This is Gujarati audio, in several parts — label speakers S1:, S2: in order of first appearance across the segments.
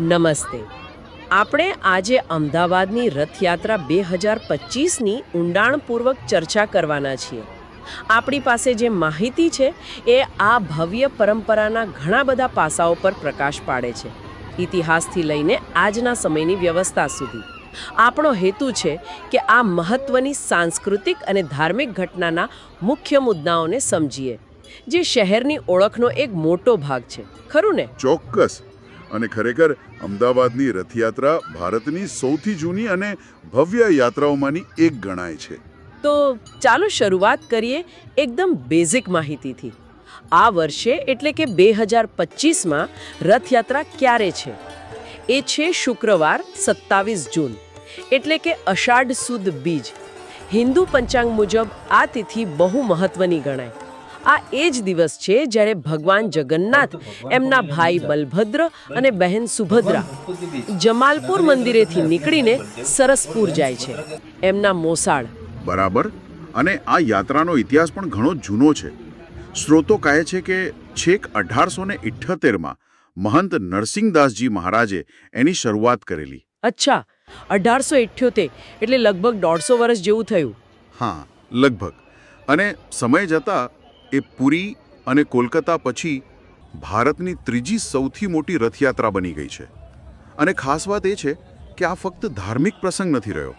S1: નમસ્તે. આપણે આજે અમદાવાદની રથયાત્રા બે હજાર પચીસની ઊંડાણપૂર્વક ચર્ચા કરવાના છીએ. આપણી પાસે જે માહિતી છે, એ આ ભવ્ય પરંપરાના ઘણા બધા પાસાઓ પર પ્રકાશ પાડે છે. ઇતિહાસથી લઈને આજના સમયની વ્યવસ્થા સુધી. આપણો હેતુ છે કે આ મહત્વની સાંસ્કૃતિક અને ધાર્મિક ઘટનાના મુખ્ય મુદ્દાઓને સમજીએ, જે શહેરની ઓળખનો એક મોટો ભાગ છે. ખરું ને?
S2: ચોક્કસ. અને ખરેખર અમદાવાદની રથયાત્રા ભારતની સૌથી જૂની અને ભવ્ય યાત્રાઓમાંની એક ગણાય છે.
S1: તો ચાલો શરૂઆત કરીએ એકદમ બેઝિક માહિતીથી. આ વર્ષે એટલે કે બે હજાર પચીસમાં રથયાત્રા ક્યારે છે? એ છે શુક્રવાર સત્તાવીસ જૂન. એટલે કે અષાઢ સુદ બીજ. હિન્દુ પંચાંગ મુજબ આ તિથિ બહુ મહત્વની ગણાય. આ એ જ દિવસ છે જ્યારે ભગવાન જગન્નાથ એમના ભાઈ બલભદ્ર અને બહેન સુભદ્રા જમાલપુર મંદિરેથી નીકળીને સરસપુર જાય છે. એમના મોસાળ.
S2: બરાબર. અને આ યાત્રાનો ઇતિહાસ પણ ઘણો જૂનો છે. સ્ત્રોતો કહે છે કે છેક અઢારસો ને ઇઠ્ઠોતેરમાં મહંત નરસિંહદાસજી મહારાજે એની શરૂઆત કરેલી.
S1: અચ્છા. અઢારસો ઇઠ્યોતેર એટલે લગભગ દોઢસો વર્ષ જેવું થયું.
S2: હા લગભગ. અને સમય જતાં એ પુરી અને કોલકાતા પછી ભારતની ત્રીજી સૌથી મોટી રથયાત્રા બની ગઈ છે. અને ખાસ વાત એ છે કે આ ફક્ત ધાર્મિક પ્રસંગ નથી રહ્યો.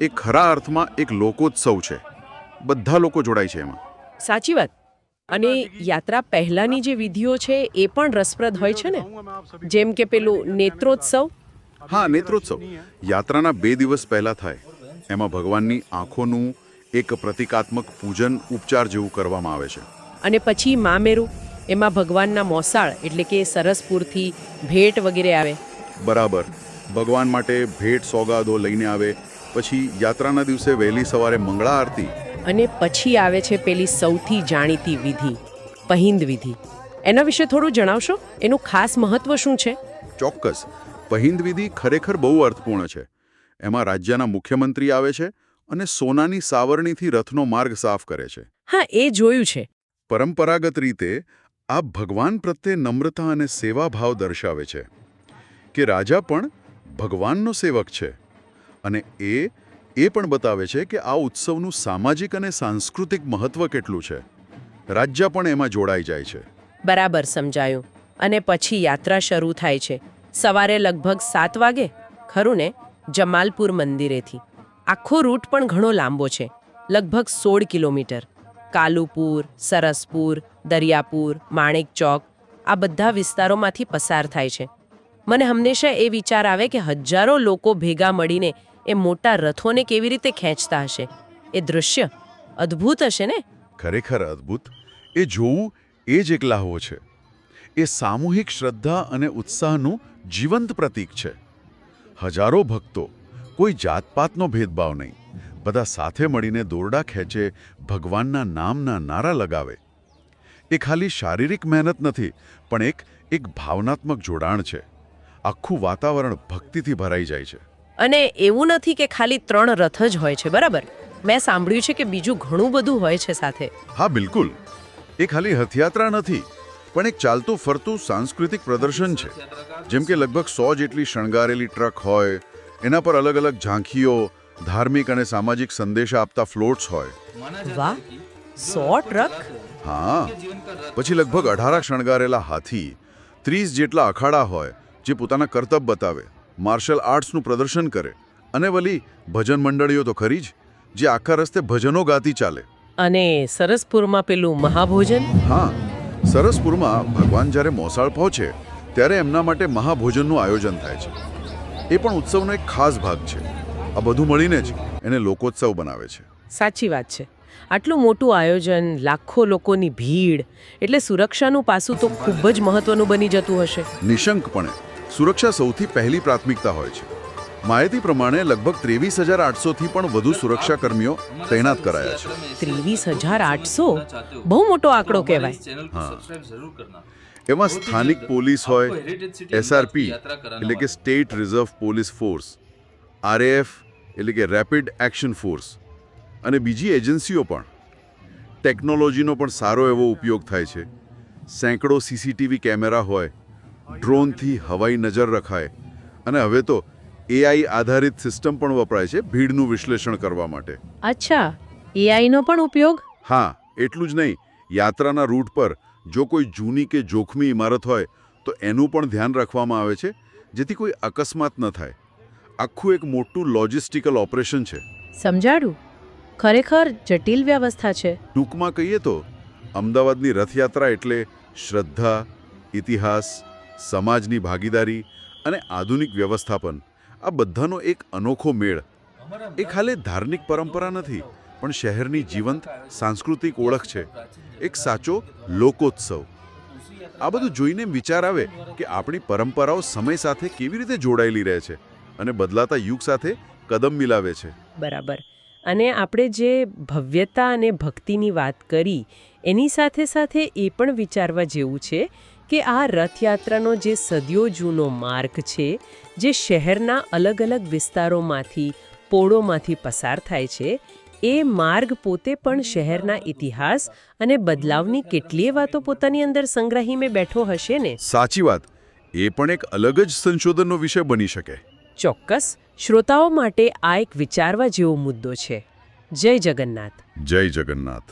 S2: એ ખરા અર્થમાં એક લોકોત્સવ છે. બધા લોકો જોડાય છે એમાં.
S1: સાચી વાત. અને યાત્રા પહેલાની જે વિધિઓ છે એ પણ રસપ્રદ હોય છે ને? જેમ કે પેલું નેત્રોત્સવ.
S2: હા નેત્રોત્સવ. યાત્રાના બે દિવસ પહેલા થાય. એમાં ભગવાનની આંખોનું એક પ્રતિકાત્મક પૂજન ઉપચાર જેવું કરવામાં આવે છે.
S1: અને પછી મામેરું એમાં ભગવાનના મોસાળ એટલે કે સરસપુરથી ભેટ વગેરે આવે.
S2: બરાબર. ભગવાન માટે ભેટ સોગાદો લઈને આવે પછી યાત્રાના દિવસે વહેલી સવારે મંગળા આરતી.
S1: અને પછી આવે છે પેલી સૌથી જાણીતી વિધિ પહિંદ વિધિ. એના વિશે થોડું જણાવશો? એનું ખાસ મહત્વ શું છે?
S2: ચોક્કસ. પહિંદ વિધિ ખરેખર બહુ અર્થપૂર્ણ છે. એમાં રાજ્યના મુખ્યમંત્રી આવે છે અને સોનાની સાવરણીથી રથનો માર્ગ સાફ કરે છે.
S1: હા એ જોયું છે.
S2: પરંપરાગત રીતે આ ભગવાન પ્રત્યે નમ્રતા અને સેવાભાવ દર્શાવે છે કે રાજા પણ ભગવાનનો સેવક છે અને એ એ પણ બતાવે છે કે આ ઉત્સવનું સામાજિક અને સાંસ્કૃતિક મહત્વ કેટલું છે. રાજ્ય પણ એમાં જોડાઈ જાય છે.
S1: બરાબર સમજાયું. અને પછી યાત્રા શરૂ થાય છે. સવારે લગભગ સાત વાગે? ખરું ને? જમાલપુર મંદિરેથી. આખો રૂટ પણ ઘણો લાંબો છે, લગભગ સોળ કિલોમીટર. કાલુપુર, સરસપુર, દરિયાપુર, માણેક ચોક, આ બધા વિસ્તારોમાંથી પસાર થાય છે. મને હંમેશા એ વિચાર આવે કે હજારો લોકો ભેગા મળીને એ મોટા રથોને કેવી રીતે ખેંચતા હશે. એ દૃશ્ય અદ્ભુત હશે ને?
S2: ખરેખર અદ્ભુત. એ જોવું એ જ એક લાહવો છે. એ સામૂહિક શ્રદ્ધા અને ઉત્સાહનું જીવંત પ્રતીક છે. હજારો ભક્તો કોઈ જાતપાતનો ભેદભાવ નહીં. બધા સાથે મળીને દોરડા ખેંચે ભગવાનના નામના નારા લગાવે. એ ખાલી શારીરિક મહેનત નથી પણ એક એક ભાવનાત્મક જોડાણ છે. આખું વાતાવરણ ભક્તિથી ભરાઈ જાય છે.
S1: અને એવું નથી કે ખાલી ત્રણ રથ જ હોય છે બરાબર? મેં સાંભળ્યું છે કે બીજું ઘણું બધું હોય છે સાથે.
S2: હા બિલકુલ. એ ખાલી હથિયાત્રા નથી પણ એક ચાલતું ફરતું સાંસ્કૃતિક પ્રદર્શન છે. જેમ કે લગભગ સો જેટલી શણગારેલી ટ્રક હોય એના પર અલગ અલગ ઝાંખીઓ ધાર્મિક અને સામાજિક સંદેશા આપતા ફ્લોટ્સ હોય.
S1: વાહ સો ટ્રક?
S2: હા. પછી લગભગ અઢારા શણગારેલા હાથી ત્રીસ જેટલા અખાડા હોય જે પોતાના કરતબ બતાવે માર્શલ આર્ટ્સનું પ્રદર્શન કરે. અને વલી ભજન મંડળીઓ તો ખરી જ જે આખા રસ્તે ભજનો ગાતી ચાલે.
S1: અને સરસપુરમાં પેલું મહાભોજન?
S2: હા. સરસપુરમાં ભગવાન જ્યારે મોસાળ પહોંચે ત્યારે એમના માટે મહાભોજનનું આયોજન થાય છે. એ પણ ઉત્સવનો એક ખાસ ભાગ છે. આ બધું મળીને જ એને લોકોત્સવ બનાવે છે.
S1: સાચી વાત છે. આટલું મોટું આયોજન લાખો લોકોની ભીડ એટલે સુરક્ષાનું પાસું તો ખૂબ જ મહત્વનું બની જતું હશે.
S2: નિશંકપણે સુરક્ષા સૌથી પહેલી પ્રાથમિકતા હોય છે. માહિતી પ્રમાણે લગભગ ત્રેવીસ હજાર આઠસોથી પણ વધુ સુરક્ષા કર્મીઓ તૈનાત કરાયા છે.
S1: ત્રેવીસ હજાર આઠસો? બહુ મોટો આંકડો કહેવાય.
S2: એમાં સ્થાનિક પોલીસ હોય એસઆરપી એટલે કે state reserve police force RAF એટલે કે રેપિડ એક્શન ફોર્સ અને બીજી એજન્સીઓ પણ. ટેકનોલોજીનો પણ સારો એવો ઉપયોગ થાય છે. સેંકડો સીસીટીવી કેમેરા હોય ડ્રોનથી હવાઈ નજર રખાય. અને હવે તો એઆઈ આધારિત સિસ્ટમ પણ વપરાય છે ભીડનું વિશ્લેષણ કરવા માટે.
S3: અચ્છા એઆઈનો પણ ઉપયોગ?
S2: હા એટલું જ નહીં. યાત્રાના રૂટ પર જો કોઈ જૂની કે જોખમી ઇમારત હોય તો એનું પણ ધ્યાન રાખવામાં આવે છે જેથી કોઈ અકસ્માત ન થાય. આખું એક મોટું લોજિસ્ટિકલ ઓપરેશન છે.
S3: સમજાડું? ખરેખર જટિલ વ્યવસ્થા છે.
S2: ટૂંકમાં કહીએ તો અમદાવાદની રથયાત્રા એટલે શ્રદ્ધા ઇતિહાસ સમાજની ભાગીદારી અને આધુનિક વ્યવસ્થાપન. આ બધાનો એક અનોખો મેળ. એ ખાલી ધાર્મિક પરંપરા નથી. પણ શહેરની જીવંત, સાંસ્કૃતિક ઓળખ છે. એક સાચો લોકોત્સવ. આ બધું જોઈને વિચાર આવે કે આપણી પરંપરાઓ સમય સાથે કેવી રીતે જોડાયેલી રહે છે અને બદલાતા યુગ સાથે કદમ મિલાવે છે.
S1: બરાબર. અને આપણે જે ભવ્યતા અને ભક્તિની વાત કરી, એની સાથે સાથે એ પણ વિચારવા જેવું છે કે આ રથયાત્રાનો જે સદીઓ જૂનો માર્ગ છે, જે શહેરના અલગ અલગ વિસ્તારોમાંથી, પોળોમાંથી પસાર થાય છે એ માર્ગ પોતે પણ શહેરના ઇતિહાસ અને બદલાવની કેટલીય વાતો પોતાની અંદર સંગ્રહીને બેઠો હશે ને?
S2: સાચી વાત. એ પણ એક અલગ જ સંશોધનનો વિષય બની શકે.
S1: ચોક્કસ. શ્રોતાઓ માટે આ એક વિચારવા જેવો મુદ્દો છે. જય જગન્નાથ.
S2: જય જગન્નાથ.